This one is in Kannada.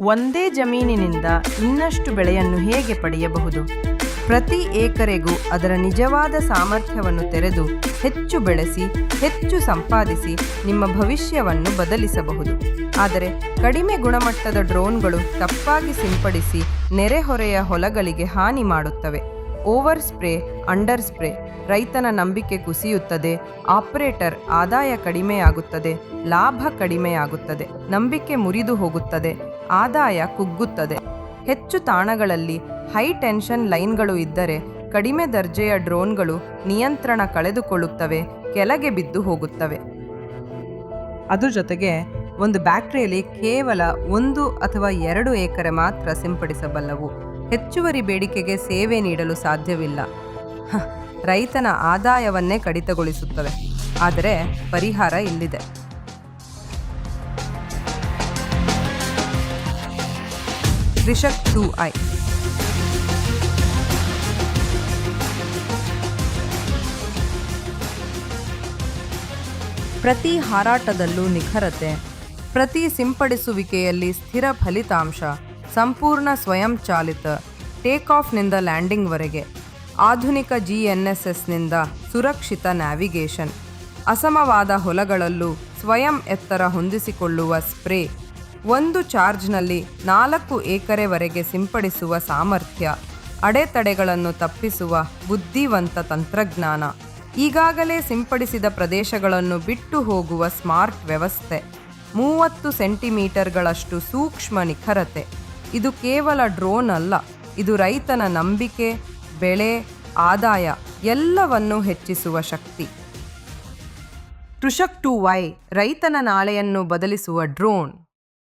ಒಂದೇ ಜಮೀನಿನಿಂದ ಇನ್ನಷ್ಟು ಬೆಳೆಯನ್ನು ಹೇಗೆ ಪಡೆಯಬಹುದು? ಪ್ರತಿ ಏಕರೆಗೂ ಅದರ ನಿಜವಾದ ಸಾಮರ್ಥ್ಯವನ್ನು ತೆರೆದು ಹೆಚ್ಚು ಬೆಳೆಸಿ, ಹೆಚ್ಚು ಸಂಪಾದಿಸಿ ನಿಮ್ಮ ಭವಿಷ್ಯವನ್ನು ಬದಲಿಸಬಹುದು. ಆದರೆ ಕಡಿಮೆ ಗುಣಮಟ್ಟದ ಡ್ರೋನ್ಗಳು ತಪ್ಪಾಗಿ ಸಿಂಪಡಿಸಿ ನೆರೆಹೊರೆಯ ಹೊಲಗಳಿಗೆ ಹಾನಿ ಮಾಡುತ್ತವೆ. ಓವರ್ ಸ್ಪ್ರೇ, ಅಂಡರ್ ಸ್ಪ್ರೇ, ರೈತನ ನಂಬಿಕೆ ಕುಸಿಯುತ್ತದೆ, ಆಪರೇಟರ್ ಆದಾಯ ಕಡಿಮೆಯಾಗುತ್ತದೆ, ಲಾಭ ಕಡಿಮೆಯಾಗುತ್ತದೆ, ನಂಬಿಕೆ ಮುರಿದು ಹೋಗುತ್ತದೆ, ಆದಾಯ ಕುಗ್ಗುತ್ತದೆ. ಹೆಚ್ಚು ತಾಣಗಳಲ್ಲಿ ಹೈ ಟೆನ್ಷನ್ ಲೈನ್ಗಳು ಇದ್ದರೆ ಕಡಿಮೆ ದರ್ಜೆಯ ಡ್ರೋನ್ಗಳು ನಿಯಂತ್ರಣ ಕಳೆದುಕೊಳ್ಳುತ್ತವೆ, ಕೆಳಗೆ ಬಿದ್ದು ಹೋಗುತ್ತವೆ. ಅದ್ರ ಜೊತೆಗೆ ಒಂದು ಬ್ಯಾಟ್ರಿಯಲ್ಲಿ ಕೇವಲ ಒಂದು ಅಥವಾ ಎರಡು ಎಕರೆ ಮಾತ್ರ ಸಿಂಪಡಿಸಬಲ್ಲವು. ಹೆಚ್ಚುವರಿ ಬೇಡಿಕೆಗೆ ಸೇವೆ ನೀಡಲು ಸಾಧ್ಯವಿಲ್ಲ. ರೈತನ ಆದಾಯವನ್ನೇ ಕಡಿತಗೊಳಿಸುತ್ತವೆ. ಆದರೆ ಪರಿಹಾರ ಇಲ್ಲಿದೆ. ಕೃಷಕ್ ಟು ಐ. ಪ್ರತಿ ಹಾರಾಟದಲ್ಲೂ ನಿಖರತೆ, ಪ್ರತಿ ಸಿಂಪಡಿಸುವಿಕೆಯಲ್ಲಿ ಸ್ಥಿರ ಫಲಿತಾಂಶ. ಸಂಪೂರ್ಣ ಸ್ವಯಂಚಾಲಿತ ಟೇಕ್ ಆಫ್ನಿಂದ ಲ್ಯಾಂಡಿಂಗ್ವರೆಗೆ ಆಧುನಿಕ ಜಿ ಎನ್ ಎಸ್ ಎಸ್ನಿಂದ ಸುರಕ್ಷಿತ ನ್ಯಾವಿಗೇಷನ್. ಅಸಮವಾದ ಹೊಲಗಳಲ್ಲೂ ಸ್ವಯಂ ಎತ್ತರ ಹೊಂದಿಸಿಕೊಳ್ಳುವ ಸ್ಪ್ರೇ ಒಂದು ಚಾರ್ಜ್ನಲ್ಲಿ ನಾಲ್ಕು ಎಕರೆವರೆಗೆ ಸಿಂಪಡಿಸುವ ಸಾಮರ್ಥ್ಯ, ಅಡೆತಡೆಗಳನ್ನು ತಪ್ಪಿಸುವ ಬುದ್ಧಿವಂತ ತಂತ್ರಜ್ಞಾನ, ಈಗಾಗಲೇ ಸಿಂಪಡಿಸಿದ ಪ್ರದೇಶಗಳನ್ನು ಬಿಟ್ಟು ಹೋಗುವ ಸ್ಮಾರ್ಟ್ ವ್ಯವಸ್ಥೆ, ಮೂವತ್ತು ಸೆಂಟಿಮೀಟರ್ಗಳಷ್ಟು ಸೂಕ್ಷ್ಮ ನಿಖರತೆ. ಇದು ಕೇವಲ ಡ್ರೋನ್ ಅಲ್ಲ, ಇದು ರೈತನ ನಂಬಿಕೆ, ಬೆಳೆ, ಆದಾಯ ಎಲ್ಲವನ್ನೂ ಹೆಚ್ಚಿಸುವ ಶಕ್ತಿ. ಕೃಷಕ್ ಟು ವೈ ರೈತನ ನಾಳೆಯನ್ನು ಬದಲಿಸುವ ಡ್ರೋನ್.